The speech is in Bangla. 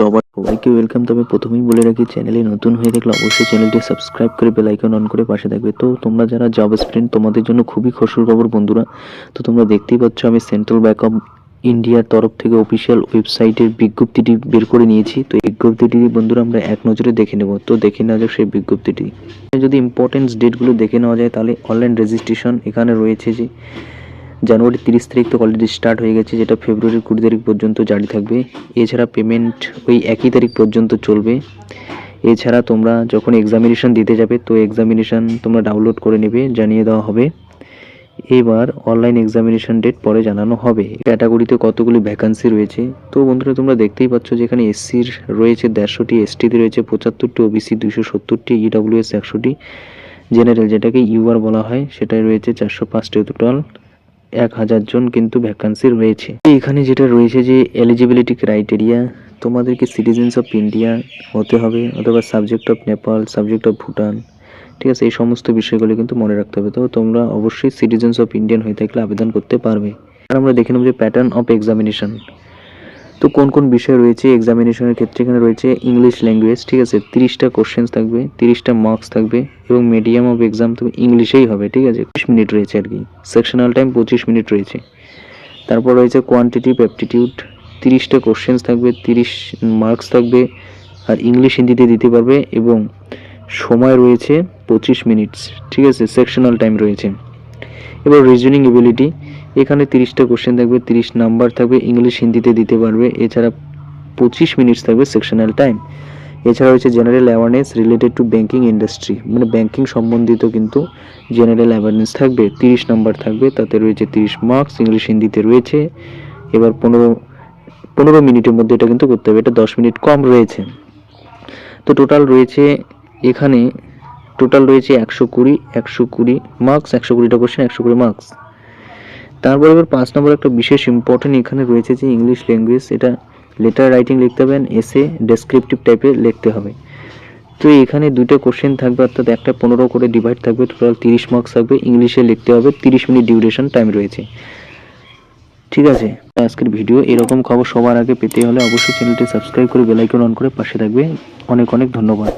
সবাইকে ওয়েলকাম তবে প্রথমেই বলে রাখি চ্যানেলে নতুন হয়ে থাকলে অবশ্যই চ্যানেলটি সাবস্ক্রাইব করে বেল আইকন অন করে পাশে থাকবে। তো তোমরা যারা জব স্টুডেন্ট তোমাদের জন্য খুবই খুশির খবর বন্ধুরা। তো তোমরা দেখতেই পাচ্ছ, আমি সেন্ট্রাল ব্যাংক অফ ইন্ডিয়ার তরফ থেকে অফিসিয়াল ওয়েবসাইটের বিজ্ঞপ্তিটি বের করে নিয়েছি। তো এই বিজ্ঞপ্তিটি বন্ধুরা আমরা এক নজরে দেখে নেব। তো দেখে নেওয়া যাক সেই বিজ্ঞপ্তিটি। যদি ইম্পর্টেন্স ডেটগুলো দেখে নেওয়া যায়, তাহলে অনলাইন রেজিস্ট্রেশন এখানে রয়েছে যে জানুয়ারি তিরিশ তারিখ তো অলরেডি স্টার্ট হয়ে গেছে, যেটা ফেব্রুয়ারি কুড়ি তারিখ পর্যন্ত জারি থাকবে। এছাড়া পেমেন্ট ওই একই তারিখ পর্যন্ত চলবে। এছাড়া তোমরা যখন এক্সামিনেশন দিতে যাবে, তো এক্সামিনেশন তোমরা ডাউনলোড করে নেবে, জানিয়ে দেওয়া হবে। এবার অনলাইন এক্সামিনেশন ডেট পরে জানানো হবে। ক্যাটাগরিতে কতগুলি ভ্যাকান্সি রয়েছে? তো বন্ধুরা, তোমরা দেখতেই পাচ্ছ যে এখানে এসসির রয়েছে দেড়শোটি এসটিতে রয়েছে পঁচাত্তরটি ওবিসি দুশো সত্তরটি ইডাব্লিউএস একশোটি। জেনারেল যেটাকে ইউআর বলা হয় সেটাই রয়েছে চারশো পাঁচটি টোটাল এক হাজার জন কিন্তু ভ্যাকান্সি রয়েছে। এখানে যেটা রয়েছে যে এলিজিবিলিটি ক্রাইটেরিয়া তোমাদেরকে সিটিজেন্স অফ ইন্ডিয়া হতে হবে অথবা subject of Nepal subject of Bhutan ঠিক আছে? এই সমস্ত বিষয়গুলো কিন্তু মনে রাখতে হবে। তো তোমরা অবশ্যই সিটিজেন্স অফ ইন্ডিয়ান হয়ে থাকলে আবেদন করতে পারবে। আর আমরা দেখে নেব যে প্যাটার্ন অফ এক্সামিনেশন তো কোন কোন বিষয় রয়েছে? এক্সামিনেশনের ক্ষেত্রে এখানে রয়েছে ইংলিশ ল্যাঙ্গুয়েজ ঠিক আছে? তিরিশটা কোশ্চেন্স থাকবে, তিরিশটা মার্কস থাকবে এবং মিডিয়াম অফ এক্সাম তো ইংলিশেই হবে, ঠিক আছে? বিশ মিনিট রয়েছে আর কি। সেকশনাল টাইম পঁচিশ মিনিট রয়েছে। তারপর রয়েছে কোয়ান্টিটিভ অ্যাপটিটিউড তিরিশটা কোশ্চেন্স থাকবে, তিরিশ মার্কস থাকবে আর ইংলিশ হিন্দিতে দিতে পারবে এবং সময় রয়েছে পঁচিশ মিনিটস ঠিক আছে? সেকশনাল টাইম রয়েছে। এবার রিজনিং এবিলিটি এখানে তিরিশটা কোশ্চেন থাকবে, তিরিশ নাম্বার থাকবে ইংলিশ হিন্দিতে দিতে পারবে, এছাড়া পঁচিশ মিনিটস থাকবে সেকশনাল টাইম এছাড়া রয়েছে general awareness related to banking industry মানে ব্যাঙ্কিং সম্বন্ধিত কিন্তু জেনারেল অ্যাওয়ারনেস থাকবে, তিরিশ নাম্বার থাকবে, তাতে রয়েছে তিরিশ মার্কস ইংলিশ হিন্দিতে রয়েছে, এবার পনেরো পনেরো মিনিটের মধ্যে এটা কিন্তু করতে হবে, এটা দশ মিনিট কম রয়েছে। তো টোটাল রয়েছে এখানে টোটাল রয়েছে একশো কুড়ি একশো কুড়ি মার্কস একশো কুড়িটা কোশ্চেন একশো কুড়ি মার্কস তারপর এবার পাঁচ নম্বর একটা বিশেষ ইম্পর্টেন্ট এখানে রয়েছে যে ইংলিশ ল্যাঙ্গুয়েজ এটা লেটার রাইটিং লিখতে হবে এসে ডেসক্রিপটিভ টাইপের লিখতে হবে। তো এখানে দুটো কোশ্চেন থাকবে, অর্থাৎ একটা পনেরো করে ডিভাইড থাকবে টোটাল তিরিশ মার্কস থাকবে ইংলিশে লিখতে হবে, তিরিশ মিনিট ডিউরেশন টাইম রয়েছে। ঠিক আছে, আজকের ভিডিও এরকম খবর সবার আগে পেতে হলে অবশ্যই চ্যানেলটি সাবস্ক্রাইব করে বেলাইকন অন করে পাশে থাকবে। অনেক অনেক ধন্যবাদ।